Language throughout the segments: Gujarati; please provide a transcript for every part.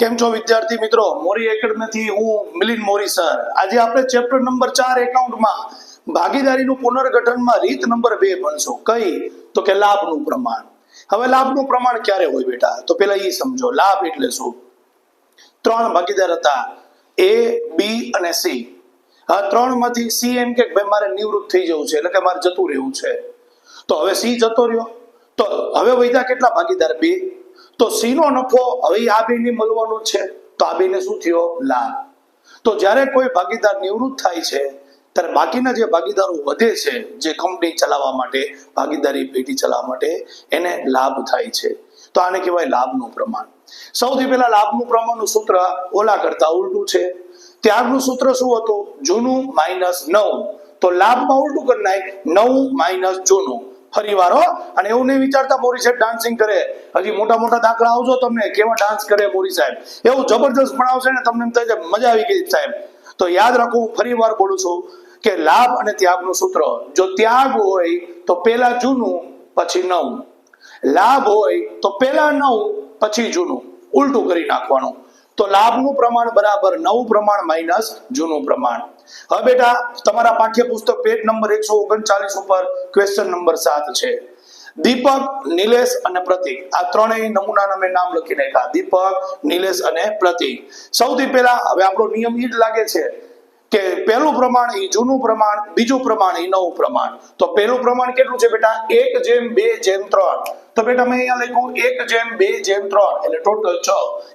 કેમ છો વિદ્યાર્થી મિત્રો? મોરી એકેડમીથી હું મિલિંદ મોરી સર આજે આપણે ચેપ્ટર નંબર ચાર એકાઉન્ટમાં ભાગીદારીનું પુનર્ગઠનમાં રીત નંબર બે ભણશું. કઈ? તો કે લાભનું પ્રમાણ. હવે લાભનું પ્રમાણ ક્યારે હોય બેટા? તો પેલા એ સમજો. લાભ એટલે શું? ત્રણ ભાગીદાર હતા. એ બી અને સી આ ત્રણમાંથી સી એમ કે ભાઈ મારે નિવૃત્ત થઈ જવું છે, એટલે કે મારે જતું રહેવું છે. તો હવે સી જતો રહ્યો. તો હવે વધ્યા કેટલા ભાગીદાર? બે. તો સી નો નફો હવે આ બે મળવાનો છે. તો આ બેને શું થયો? લાભ. તો જ્યારે કોઈ ભાગીદાર નિવૃત્ત થાય છે, ત્યારે બાકીના જે ભાગીદારો વધે છે, જે કંપની ચલાવવા માટે, ભાગીદારી પેઢી ચલાવવા માટે, એને લાભ થાય છે. તો આને કહેવાય લાભનું પ્રમાણ. સૌથી પહેલા લાભનું પ્રમાણનું સૂત્ર ઓલા કરતા ઉલટું છે. ત્યારનું સૂત્ર શું હતું? જૂનું માઇનસ નવ. તો લાભમાં ઉલટું કરી નાખ. નવ માઇનસ જૂનું. ફરી વારો અને એવું નહીં વિચારતા મોરી સાહેબ ડાન્સિંગ કરે. હજી મોટા મોટા દાખલા આવજો તમને, કેવા ડાન્સ કરે મોરી સાહેબ. એવું જબરજસ્ત ભણાવશે ને તમને એમ થાય છે, મજા આવી ગઈ સાહેબ. તો યાદ રાખો, હું ફરી વાર બોલું છું કે લાભ અને ત્યાગનું સૂત્ર, જો ત્યાગ હોય, તો પેલા જૂનું, પછી નવું. લાભ હોય, તો પેલા નવ, પછી જૂનું. ઉલટું કરી નાખવાનું. તો લાભનું પ્રમાણ બરાબર નવું પ્રમાણ માઇનસ જૂનું પ્રમાણ. હવે બેટા, તમારા પાઠ્યપુસ્તક પેજ નંબર એકસો ઓગણચાલીસ ઉપર ક્વેશ્ચન નંબર સાત છે. દીપક, નિલેશ અને પ્રતિક. આ ત્રણેય નમૂનાના મેં નામ લખી નાખ્યા. દીપક, નિલેશ અને પ્રતિક. સૌથી પહેલા હવે આપણો નિયમ એ જ લાગે છે કે પહેલું પ્રમાણ એ જૂનું પ્રમાણ, બીજું પ્રમાણ એ નવું પ્રમાણ. તો પહેલું પ્રમાણ કેટલું છે બેટા? એક જેમ, બે જેમ, ત્રણ. તો બેટા મેં અહીંયા લખ્યું એક જેમ બે જેમ ત્રણ, એટલે ટોટલ છ.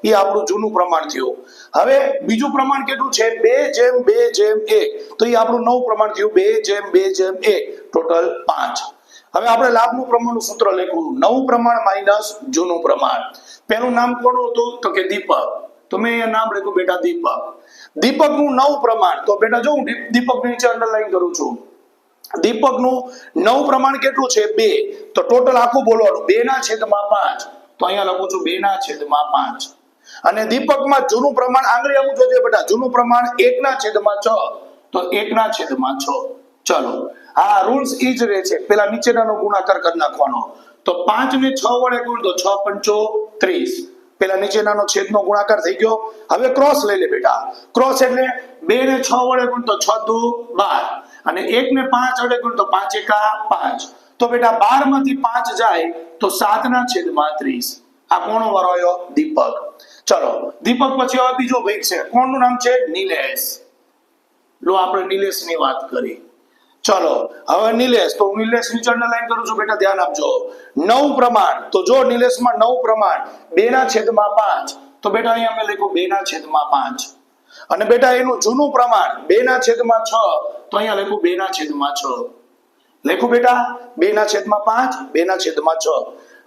એ આપણું જૂનું પ્રમાણ થયું. હવે બીજું પ્રમાણ કેટલું છે? બે જેમ બે જેમ એક. તો એ આપણું નવું પ્રમાણ થયું બે જેમ બે જેમ એક. ટોટલ પાંચ. હવે આપણે લાભનું પ્રમાણનું સૂત્ર લખ્યું નવું પ્રમાણ માઇનસ જૂનું પ્રમાણ. પેલું નામ કોનું હતું? તો કે દીપક. તો મેં અહીંયા નામ લખ્યું બેટા દીપક. દીપકનું નવું પ્રમાણ. તો બેટા જો હું દીપક નીચે અંડરલાઈન કરું છું. દીપકનું નવ પ્રમાણ કેટલું છે? બે. તો ટોટલ આખું બોલવાનું. બે ના છેદમાં પાંચ. તો અહીંયા લખું છું બે ના છેદમાં પાંચ. અને દીપકમાં જૂનું પ્રમાણ આંગળી આવું જોઈએ બેટા. જૂનું પ્રમાણ એક ના છેદમાં છ. તો એક ના છેદમાં છ. ચલો. આ રૂલ્સ ઈ જ રહે છે. પેલા નીચેનાનો ગુણાકાર કરી નાખવાનો. તો પાંચ ને છ વડે ગુણ તો છ પંચો ત્રીસ. પેલા નીચેનાનો છેદનો ગુણાકાર થઈ ગયો. હવે ક્રોસ લઈ લે બેટા. ક્રોસ એટલે બે ને છ વડે ગુણ તો છ દુ બાર. અને એક ને પાંચ વડે ગુણ તો પાંચ એકા પાંચ. તો બેટા બારમાંથી પાંચ જાય તો સાત ના છેદમાં ત્રીસ. આ કોનો વારો આવ્યો દીપક. ચલો, દીપક પછી હવે બીજો ભાઈ છે. કોણનું નામ છે નિલેશ. લો આપણે નિલેશની વાત કરી. ચલો, હવે નિલેશ, તો હું નિલેશ નીચે અંડરલાઈન કરું છું બેટા, ધ્યાન આપજો. નવ પ્રમાણ, તો જો નિલેશમાં નવ પ્રમાણ બે ના છેદમાં પાંચ. તો બેટા અહીંયા મેં લખ્યું બે ના છેદમાં પાંચ. અને બેટા, એનું જૂનું પ્રમાણ બે ના છેદમાં છ. તો અહીંયા લખું બે ના છેદમાં છ. લખું બેટા બે ના છેદમાં પાંચ બે ના છેદમાં છ.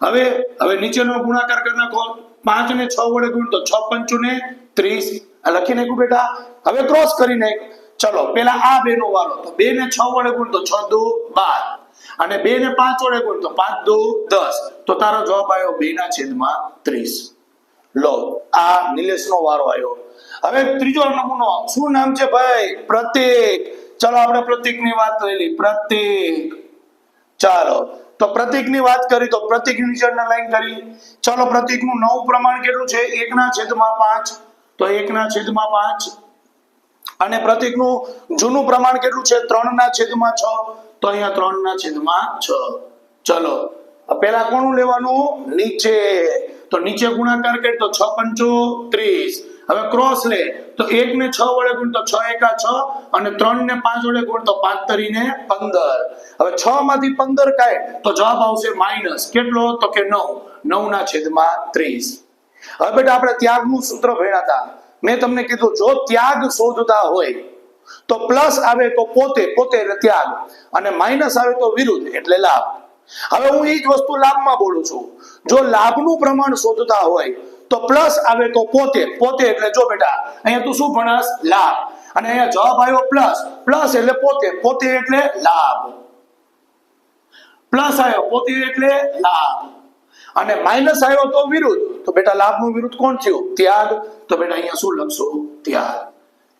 હવે હવે નીચેનો ગુણાકાર કરી નાખો. પાંચ ને છ વડે ગુણ તો છ પંચુ ને ત્રીસ લખી નાખ્યું બેટા? હવે ક્રોસ કરી નાખ. ચલો, પેલા આ બે નો વાળો તો બે ને છ વડે ગુણ તો છ દુ બાર. અને બે ને પાંચ વડે ગુણ તો પાંચ દુ દસ. તો તારો જવાબ આવ્યો બે ના છેદમાં ત્રીસ. લો, આ નિલેશ નો વારો આવ્યો. હવે ત્રીજો નમૂનો, શું નામ છે ભાઈ? પ્રતિક. ચલો, આપણે પ્રતીકની વાત લઈ પ્રતિક. ચાલો, તો પ્રતીકની વાત કરી, તો પ્રતિક નીચે લાઈન કરી. ચલો, પ્રતીકનું નવું પ્રમાણ કેટલું છે? એકના છેદમાં પાંચ. તો એકના છેદમાં પાંચ. અને પ્રતીકનું જૂનું પ્રમાણ કેટલું છે? ત્રણના છેદમાં છ. તો અહીંયા ત્રણના છેદમાં છ. ચલો પેલા કોનું લેવાનું? નીચે. તો નીચે ગુણાકાર કરી તો છ પંચો ત્રીસ. હવે ક્રોસ લે તો એક ને છ વડે ગુણ તો છ એકા છ અને ત્રણ ને પાંચ વડે ગુણ તો પાંચ તરીને પંદર. હવે છ માંથી પંદર કાય તો જવાબ આવશે માઇનસ. કેટલો? તો કે નવ. નવ ના છેદમાં ત્રીસ. હવે બેટા આપણે ત્યાગનું સૂત્ર ભણ્યા હતા. મેં તમને કીધું, જો ત્યાગ શોધતા હોય તો પ્લસ આવે તો પોતે પોતે ત્યાગ. અને માઇનસ આવે તો વિરુદ્ધ, એટલે લાભ. હવે હું એ જ વસ્તુ લાભમાં બોલું છું. જો લાભનું પ્રમાણ શોધતા હોય, તો પ્લસ આવે તો પોતે પોતે એટલે જો બેટા, અહીંયા તું શું ભણસ? લાભ. અને અહીંયા જવાબ આવ્યો પ્લસ પ્લસ એટલે પોતે પોતે એટલે લાભ. પ્લસ આવ્યો, પોતે એટલે લાભ. અને માઇનસ આવ્યો તો વિરુદ્ધ. તો બેટા, લાભનું વિરુદ્ધ કોણ થયું? ત્યાગ. તો બેટા, અહીંયા શું લખશો? ત્યાગ.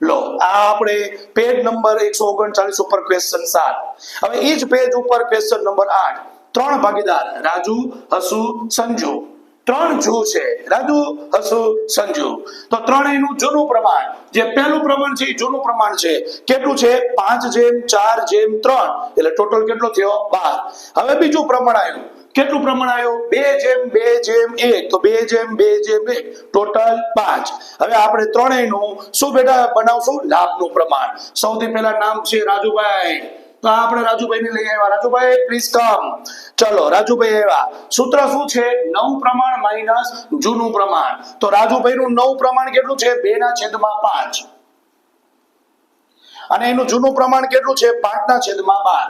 લો, આ આપણે પેજ નંબર એકસો ઓગણચાલીસ ઉપર ક્વેશ્ચન સાત. હવે એ જ પેજ ઉપર ક્વેશ્ચન નંબર આઠ. ત્રણ ભાગીદાર, રાજુ, હસુ, સંજુ. ત્રણ જો છે. રાજુ, હસુ, સંજુ. તો ત્રણેયનું જૂનું પ્રમાણ, જે પહેલું પ્રમાણ છે જૂનું પ્રમાણ છે. કેટલું છે? પાંચ જેમ ચાર જેમ ત્રણ. એટલે ટોટલ કેટલો થયો? બાર. હવે બીજું પ્રમાણ આવ્યું. કેટલું પ્રમાણ આવ્યું? બે જેમ બે જેમ એક. તો બે જેમ બે જેમ એક. ટોટલ પાંચ. હવે આપણે ત્રણેયનું શું બેટા બનાવશું? લાભનું પ્રમાણ. સૌથી પહેલા નામ છે રાજુભાઈ. તો આપણે રાજુભાઈને લઈ આવ્યા. રાજુભાઈ પ્લીઝ કમ ચલો, રાજુભાઈ આવ્યા. સૂત્ર શું છે? નવ પ્રમાણ માઇનસ જૂનું પ્રમાણ. તો રાજુભાઈ નું નવ પ્રમાણ કેટલું છે? બે ના છેદમાં પાંચ. અને એનું જૂનું પ્રમાણ કેટલું છે? પાંચ ના છેદમાં બાર.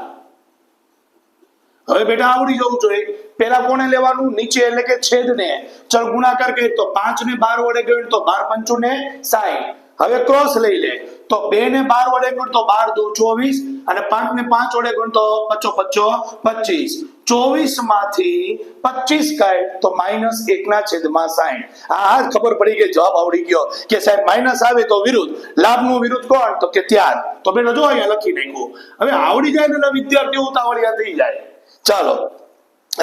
હવે બેટા આવડી જવું જોઈએ. પેલા કોને લેવાનું? નીચે, એટલે કે છેદ ને ચલ ગુણાકાર કરીએ તો પાંચ ને બાર વડે ગયું તો બાર પંચુ ને સાઠ હવે ક્રોસ લઈ લે. તો બે ને બાર વડે ગુણતો બાર દો ચોવીસ અને પાંચ ને પાંચ વડે ગુણતો પચો પચો પચીસ. ચોવીસમાંથી પચીસ કાઢ તો માઇનસ એક ના છેદમાં સાઠ આ ખબર પડી ગઈ, જવાબ આવડી ગયો કે સાહેબ માઇનસ આવે તો વિરુદ્ધ. લાભનું વિરુદ્ધ કોણ? તો કે ત્યાર. તો બેટા જો અહીંયા લખી નાખ્યું. હવે આવડી જાય ને વિદ્યાર્થીઓ ઉતાવળિયા થઈ જાય. ચાલો.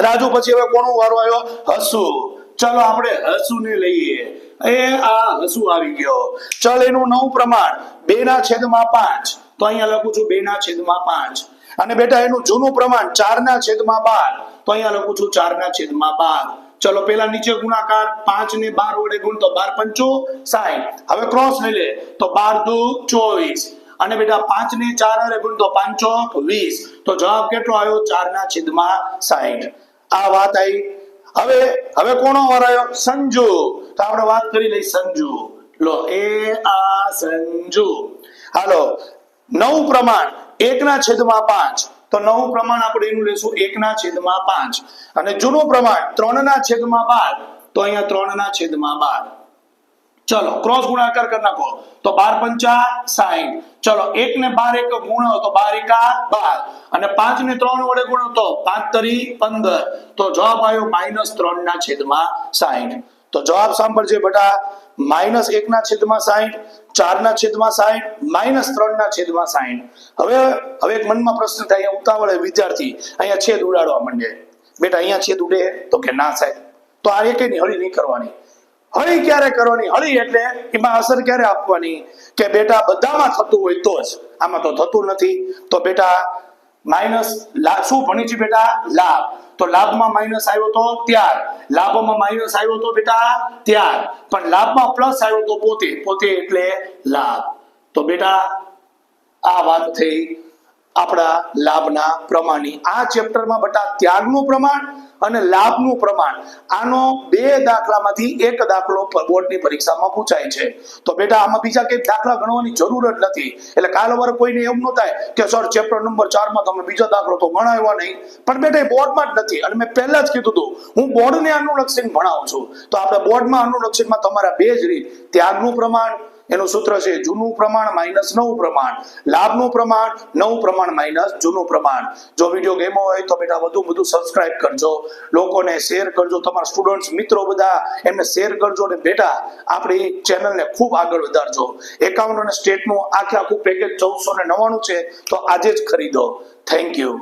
રાજુ પછી હવે કોનો વારો આવ્યો? હસુ. ચાલો આપણે હસુ ને લઈએ. જૂનું પ્રમાણ ચાર ના છેદમાં બાર. તો અહીંયા લખું છું ચાર ના છેદમાં બાર. ચલો પેલા નીચે ગુણાકાર, પાંચ ને બાર વડે ગુણ બાર પંચો સાઠ હવે ક્રોસ લઈ લે. તો બાર દુ ચોવીસ. અને બેટા, પાંચ ને ચાર વડે ગુણ તો પાંચો વીસ. તો જવાબ કેટલો આવ્યો? ચાર ના છેદમાં સાહીઠ આ વાત આવી. હવે હવે કોનો વરાયો? સંજુ. તો આપણે વાત કરી લઈ સંજુ. લો, એ આ સંજુ. હાલો, નવું પ્રમાણ, એકના છેદમાં પાંચ. તો નવું પ્રમાણ આપણે એનું લેશું, એકના છેદમાં પાંચ. અને જૂનું પ્રમાણ, ત્રણના છેદમાં બાર. તો અહીંયા ત્રણના છેદમાં બાર. ચલો ક્રોસ ગુણાકાર કરી નાખો. તો બાર પંચા સાઈઠ. ચલો એક ને બાર એક ગુણો, તો બાર એકા બાર. અને પાંચ ને ત્રણ વડે ગુણો, તો પાંચ તરી પંદર. તો જવાબ આવ્યો માઇનસ ત્રણ ના છેદમાં સાઈઠ. તો જવાબ સાંભળજે બેટા, માઇનસ એક ના છેદમાં સાઈઠ ચાર ના છેદમાં સાઈઠ, માઇનસ ત્રણ ના છેદમાં સાઈઠ. હવે હવે એક મનમાં પ્રશ્ન થાય ઉતાવળે વિદ્યાર્થી અહીંયા છેદ ઉડાડવા માંડે. બેટા, અહીંયા છેદ ઉડે તો કે ના સાહેબ તો આ એકેયની હળી નહીં કરવાની. હળી ક્યારે કરવાની? હળી એટલે એમાં અસર ક્યારે આપવાની? કે બેટા, બધામાં થતું હોય તો જ. આમાં તો થતું નથી. તો બેટા, માઇનસ શું ભણી છે બેટા? લાભ. તો લાભમાં માઇનસ આવ્યો તો ત્યાર. લાભમાં માઇનસ આવ્યો તો બેટા ત્યાર. પણ લાભમાં પ્લસ આવ્યો તો પોતે. પોતે એટલે લાભ. તો બેટા આ વાત થઈ. આપણા લાભના પ્રમાણની આ ચેપ્ટરમાં બટા ત્યાગનું પ્રમાણ અને લાભનું પ્રમાણ. આનો બે દાખલામાંથી એક દાખલો બોર્ડની પરીક્ષામાં પૂછાય છે. તો બેટા, આમાં બીજા કઈ દાખલા ગણવાની જરૂર જ નથી. એટલે કાલ વાર કોઈને એમ ન થાય કે, સર, ચેપ્ટર નંબર ચારમાં તમે બીજો દાખલો તો ગણાવ્યો નહીં. પણ બેટા, એ બોર્ડમાં જ નથી. અને મેં પહેલા જ કીધું હતું, હું બોર્ડને અનુલક્ષીને ભણાવું છું. તો આપણે બોર્ડમાં અનુલક્ષીમાં તમારા બે જ રીત. ત્યાગનું પ્રમાણ એનું સૂત્ર છે જૂનું પ્રમાણ માઇનસ નવું પ્રમાણ. લાભનું પ્રમાણ, નવું પ્રમાણ માઇનસ જૂનું પ્રમાણ. જો વીડિયો ગેમો હોય તો બેટા વધુ વધુ સબસ્ક્રાઇબ કરજો. લોકોને શેર કરજો. તમારા સ્ટુડન્ટ્સ મિત્રો બધા એમને શેર કરજો અને બેટા આપણી ચેનલને ખૂબ આગળ વધારજો. એકાઉન્ટ અને સ્ટેટનું આખે આખું પેકેજ ચૌદસો ને નવ્વાણું છે તો આજે જ ખરીદો. Thank you